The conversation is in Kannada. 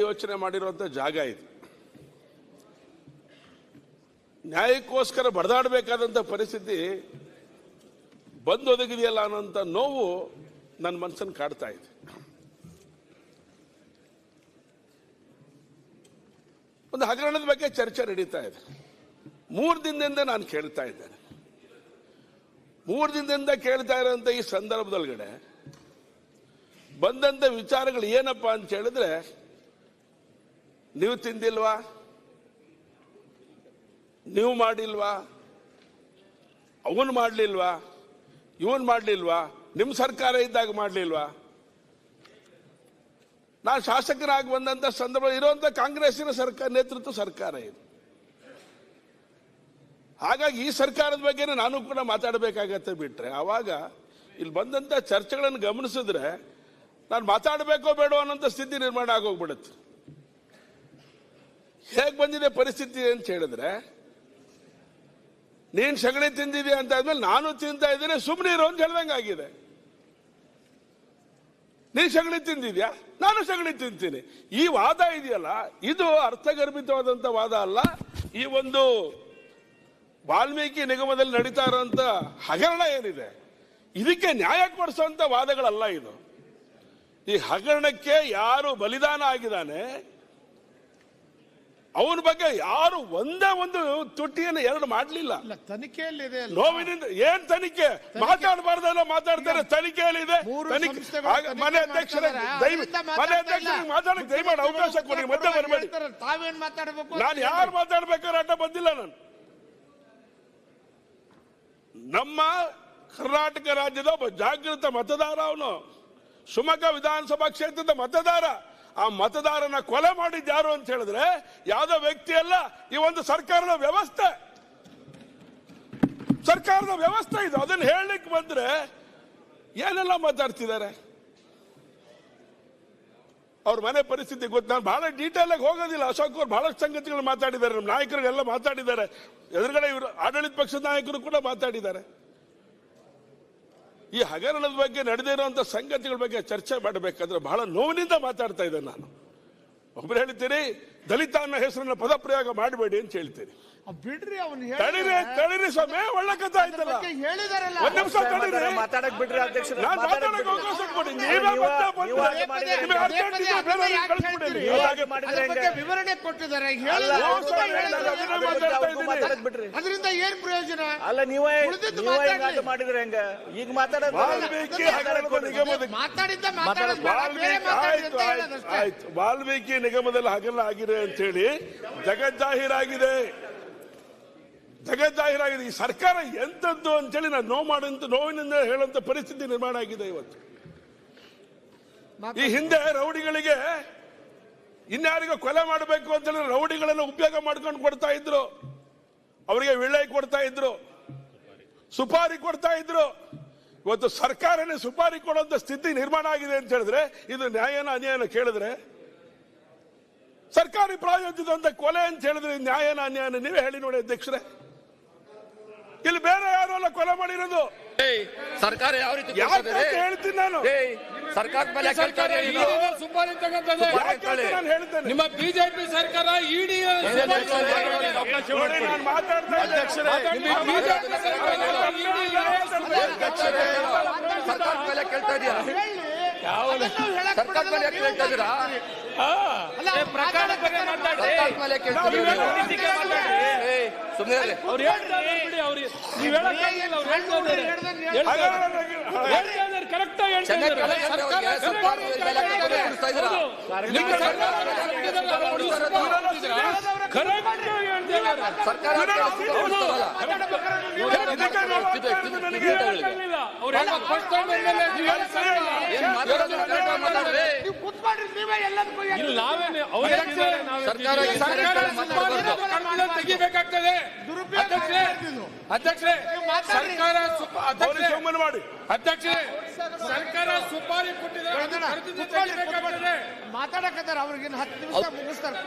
ಯೋಚನೆ ಮಾಡಿರುವಂತ ಜಾಗ ಇದು. ನ್ಯಾಯಕ್ಕೋಸ್ಕರ ಬಡದಾಡಬೇಕಾದಂತ ಪರಿಸ್ಥಿತಿ ಬಂದೊದಗಿದೆಯಲ್ಲ ಅನ್ನೋಂಥ ನೋವು ನನ್ನ ಮನಸ್ಸನ್ನು ಕಾಡ್ತಾ ಇದೆ. ಒಂದು ಹಗರಣದ ಬಗ್ಗೆ ಚರ್ಚೆ ನಡೀತಾ ಇದೆ. ಮೂರು ದಿನದಿಂದ ನಾನು ಕೇಳ್ತಾ ಇದ್ದೇನೆ. ಮೂರು ದಿನದಿಂದ ಕೇಳ್ತಾ ಇರೋಂಥ ಈ ಸಂದರ್ಭದೊಳಗಡೆ ಬಂದಂತ ವಿಚಾರಗಳು ಏನಪ್ಪಾ ಅಂತ ಹೇಳಿದ್ರೆ ನೀವು ತಿಂದಿಲ್ವಾ? ನೀವು ಮಾಡಿಲ್ವಾ? ಅವನು ಮಾಡಲಿಲ್ವಾ? ಇವನು ಮಾಡಲಿಲ್ವಾ? ನಿಮ್ಮ ಸರ್ಕಾರ ಇದ್ದಾಗ ಮಾಡಲಿಲ್ವಾ? ನಾನು ಶಾಸಕರಾಗಿ ಬಂದಂತ ಸಂದರ್ಭ ಇರುವಂತ ಕಾಂಗ್ರೆಸ್ಸಿನ ಸರ್ಕಾರ, ನೇತೃತ್ವ ಸರ್ಕಾರ ಇದು. ಹಾಗಾಗಿ ಈ ಸರ್ಕಾರದ ಬಗ್ಗೆ ನಾನು ಕೂಡ ಮಾತಾಡಬೇಕಾಗತ್ತೆ ಬಿಟ್ರೆ, ಆವಾಗ ಇಲ್ಲಿ ಬಂದಂತ ಚರ್ಚೆಗಳನ್ನು ಗಮನಿಸಿದ್ರೆ, ನಾನು ಮಾತಾಡಬೇಕೋ ಬೇಡೋ ಅನ್ನೋಂಥ ಸ್ಥಿತಿ ನಿರ್ಮಾಣ ಆಗೋಗ್ಬಿಡುತ್ತೆ. ಹೇಗೆ ಬಂದಿದೆ ಪರಿಸ್ಥಿತಿ ಅಂತ ಹೇಳಿದ್ರೆ, ನೀನ್ ಸಗಣಿ ತಿಂದಿದ್ಯಾ ಅಂತ ಆದ್ಮೇಲೆ ನಾನು ತಿಂತಾ ಇದ್ದೀನಿ ಸುಮ್ಮನೆ ಇರೋ ಅಂತ ಹೇಳ್ದಂಗ ಆಗಿದೆ. ನೀನ್ ಸಗಣಿ ತಿಂದಿದ್ಯಾ? ನಾನು ಸಗಣಿ ತಿಂತೀನಿ. ಈ ವಾದ ಇದೆಯಲ್ಲ, ಇದು ಅರ್ಥಗರ್ಭಿತವಾದಂತ ವಾದ ಅಲ್ಲ. ಈ ಒಂದು ವಾಲ್ಮೀಕಿ ನಿಗಮದಲ್ಲಿ ನಡೀತಾ ಇರೋಂತ ಹಗರಣ ಏನಿದೆ, ಇದಕ್ಕೆ ನ್ಯಾಯ ಕೊಡಿಸುವಂತ ವಾದಗಳಲ್ಲ ಇದು. ಈ ಹಗರಣಕ್ಕೆ ಯಾರು ಬಲಿದಾನ ಆಗಿದ್ದಾನೆ ಅವನ ಬಗ್ಗೆ ಯಾರು ಒಂದೇ ಒಂದು ತುಟಿಯನ್ನು ಎರಡು ಮಾಡಲಿಲ್ಲ. ತನಿಖೆಯಲ್ಲಿ ಇದೆ ನೋವಿನಿಂದ ಏನ್ ತನಿಖೆ? ಮಾತಾಡಬಾರ್ದಲ್ಲ ಮಾತಾಡ್ತಾರೆ ತನಿಖೆಯಲ್ಲಿ ಇದೆ. ಮನೆ ಅಧ್ಯಕ್ಷರ ಮಾಡ್ತಾರೆ. ದಯವಿ ಅದರಿಂದ ಮನೆ ಅಧ್ಯಕ್ಷರಿಗೆ ಇಲ್ಲ. ಮಾತಾಡಕ್ಕೆ ದಯಮಾಡಿ ಅವಕಾಶ ಕೊಡಿ ಮತ್ತೆ ಬರಬೇಡಿ ತಾವೇನ್ ಮಾತಾಡಬೇಕು ನಾನು ಯಾರು ಮಾತಾಡ್ಬೇಕಾದ್ರೆ ಅಡ್ಡ ಬಂದಿಲ್ಲ ನಾನು. ನಮ್ಮ ಕರ್ನಾಟಕ ರಾಜ್ಯದ ಒಬ್ಬ ಜಾಗೃತ ಮತದಾರ ಅವನು. ಶಿವಮೊಗ್ಗ ವಿಧಾನಸಭಾ ಕ್ಷೇತ್ರದ ಮತದಾರ. ಆ ಮತದಾರನ ಕೊಲೆ ಮಾಡಿದ್ ಯಾರು ಅಂತ ಹೇಳಿದ್ರೆ ಯಾವ್ದೋ ವ್ಯಕ್ತಿ ಅಲ್ಲ, ಈ ಒಂದು ಸರ್ಕಾರದ ವ್ಯವಸ್ಥೆ. ಸರ್ಕಾರದ ವ್ಯವಸ್ಥೆ ಇದು. ಅದನ್ನ ಹೇಳಲಿಕ್ಕೆ ಬಂದ್ರೆ ಏನೆಲ್ಲ ಮಾತಾಡ್ತಿದ್ದಾರೆ? ಅವ್ರ ಮನೆ ಪರಿಸ್ಥಿತಿ ಗೊತ್ತು. ನಾನು ಬಹಳ ಡೀಟೇಲ್ ಆಗಿ ಹೋಗೋದಿಲ್ಲ. ಅಶೋಕ್ ಅವರು ಬಹಳಷ್ಟು ಸಂಗತಿಗಳು ಮಾತಾಡಿದ್ದಾರೆ. ನಮ್ಮ ಎಲ್ಲ ಮಾತಾಡಿದ್ದಾರೆ. ಎದುರುಗಡೆ ಇವರು ಆಡಳಿತ ಪಕ್ಷದ ನಾಯಕರು ಕೂಡ ಮಾತಾಡಿದ್ದಾರೆ. ಈ ಹಗರಣದ ಬಗ್ಗೆ ನಡೆದಿರುವಂತ ಸಂಗತಿಗಳ ಬಗ್ಗೆ ಚರ್ಚೆ ಮಾಡಬೇಕಾದ್ರೆ ಬಹಳ ನೋವಿನಿಂದ ಮಾತಾಡ್ತಾ ಇದ್ದೇನೆ ನಾನು. ಒಬ್ರು ಹೇಳ್ತೀರಿ ದಲಿತ ಅನ್ನೋ ಹೆಸರನ್ನ ಪದಪ್ರಯೋಗ ಮಾಡಬೇಡಿ ಅಂತ ಹೇಳ್ತೀನಿ. ಬಿಡ್ರಿ ಅವ್ನು ತಳಿರಿ ತಳಿರಿ ಸ್ವಾಮಿ ಒಳ್ಳೆ ಕಥೆ ಆಯ್ತಲ್ಲ. ಹೇಳಿದಾರಲ್ಲ. ಒಂದ್ ನಿಮಿಷ ತಡೀರಿ. ಮಾತಾಡಕ್ ಬಿಡ್ರಿ ಅಧ್ಯಕ್ಷ ನಾನು ಮಾತಾಡಕ್ಕೆ ಅವಕಾಶ ಕೊಡಿ ನೀವೇ ಮತ್ತೆ ಬಂದ್ರೆ ಬಗ್ಗೆ ವಿವರಣೆ ಕೊಟ್ಟಿದ್ದಾರೆ. ಬಿಡ್ರಿ. ಅದರಿಂದ ಏನ್ ಪ್ರಯೋಜನ? ಅಲ್ಲ ನೀವೇ ಮಾಡಿದ್ರೆ ಹೆಂಗ? ಈಗ ಮಾತಾಡೋದು ಮಾತಾಡಿದ್ದ ಆಯ್ತು ವಾಲ್ಮೀಕಿ ನಿಗಮದಲ್ಲಿ ಹಾಗೆಲ್ಲ ಆಗಿದೆ ಅಂತ ಹೇಳಿ ಜಗಜ್ಜಾಹೀರಾಗಿದೆ ಜಗಜ್ಜಾಹೀರಾಗಿದೆ ಈ ಸರ್ಕಾರ ಎಂತದ್ದು ಅಂತೇಳಿ ನಾನು ನೋವು ಮಾಡಂತ ನೋವಿನಿಂದ ಹೇಳುವಂತ ಪರಿಸ್ಥಿತಿ ನಿರ್ಮಾಣ ಆಗಿದೆ ಇವತ್ತು. ಈ ಹಿಂದೆ ರೌಡಿಗಳಿಗೆ ಇನ್ಯಾರಿಗೆ ಕೊಲೆ ಮಾಡಬೇಕು ಅಂತ ಹೇಳಿ ರೌಡಿಗಳನ್ನು ಉಪಯೋಗ ಮಾಡ್ಕೊಂಡು ಕೊಡ್ತಾ ಇದ್ರು. ಅವರಿಗೆ ವಿಳೆ ಕೊಡ್ತಾ ಇದ್ರು. ಸುಪಾರಿ ಕೊಡ್ತಾ ಇದ್ರು. ಇವತ್ತು ಸರ್ಕಾರನೇ ಸುಪಾರಿ ಕೊಡುವಂತ ಸ್ಥಿತಿ ನಿರ್ಮಾಣ ಆಗಿದೆ ಅಂತ ಹೇಳಿದ್ರೆ ಇದು ನ್ಯಾಯನ ಅನ್ಯಾಯನ ಕೇಳಿದ್ರೆ ಸರ್ಕಾರಿ ಪ್ರಾಯೋಜಿತ ಕೊಲೆ ಅಂತ ಹೇಳಿದ್ರೆ ನ್ಯಾಯನ ಅನ್ಯಾಯನ ನೀವೇ ಹೇಳಿ ನೋಡಿ ಅಧ್ಯಕ್ಷರೇ. ಇಲ್ಲಿ ಬೇರೆ ಯಾರು ಅಲ್ಲ ಕೊಲೆ ಮಾಡಿರೋದು? ಸರ್ಕಾರ ಯಾವ ರೀತಿ ಹೇಳ್ತೀನಿ ನಾನು. ಸರ್ಕಾರ ನಿಮ್ಮ ಬಿಜೆಪಿ ಸರ್ಕಾರ ಇಡಿ ನೋಡಿ ನಾನು ಮಾತಾಡ್ತಾ ಇದ್ದೇನೆ. ಬಿಜೆಪಿ ಸರ್ಕಾರ ಮೇಲೆ ಕೇಳ್ತಾ ಇದೀಯಾ ಸರ್ಕಾರದ ಮೇಲೆ ಯಾಕೆ ಕೇಳ್ತಾ ಇದ್ದೀರಾ? ಸರ್ಕಾರದ ಮೇಲೆ ಕೇಳ್ತಾ ಇದ್ದೀರಾ? ಏಯ್, ಸುಮ್ನೆ ಇರಿ. ಅವ್ರು ಹೇಳ್ತಾರೆ ಬಿಡಿ ಅವ್ರು. ನೀವ್ ಹೇಳಕ್ಕಾಗಿಲ್ಲ ಅವ್ರು ಹೇಳ್ತಾ ಇದ್ದಾರೆ. ಹಗರಣ ಹೇಳ್ತಾ ಇದ್ದಾರೆ. ಕರೆಕ್ಟ್ ಆಗಿ ಹೇಳ್ತಾ ಚೆನ್ನಾಗಿ ಇದ್ದಾರೆ. ಕಲೆ ಅವ್ರಿಗೆ. ಸರ್ಕಾರದ ಮೇಲೆ ಯಾಕೆ ಕೊಡಿಸ್ತಾ ಇದ್ದೀರಾ? ನಿಮ್ಮ ಸರ್ಕಾರ ಕೊಟ್ಟಿದ್ದಾರೆ, ಅವ್ರು ಸುಪಾರಿ ಕೊಟ್ಟಿದ್ದೀರಾ? correct ಆಗಿ ಹೇಳ್ತಾ ಇದ್ದಾರೆ. ಸರ್ಕಾರ ತೆಗಿಬೇಕಾಗ್ತದೆ. ಅಧ್ಯಕ್ಷರೇ ಅಧ್ಯಕ್ಷರೇ ಸರ್ಕಾರ ಮಾಡಿ. ಅಧ್ಯಕ್ಷರೇ ಸರ್ಕಾರ ಸುಪಾರಿ ತೆಗಿಬೇಕಾಗ್ತದೆ. ಮಾತಾಡಕತ್ತಾರ ಅವ್ರಿಗೆ ಹತ್ತು ನಿಮಿಷ ಮುಗಿಸ್ತಾರೆ.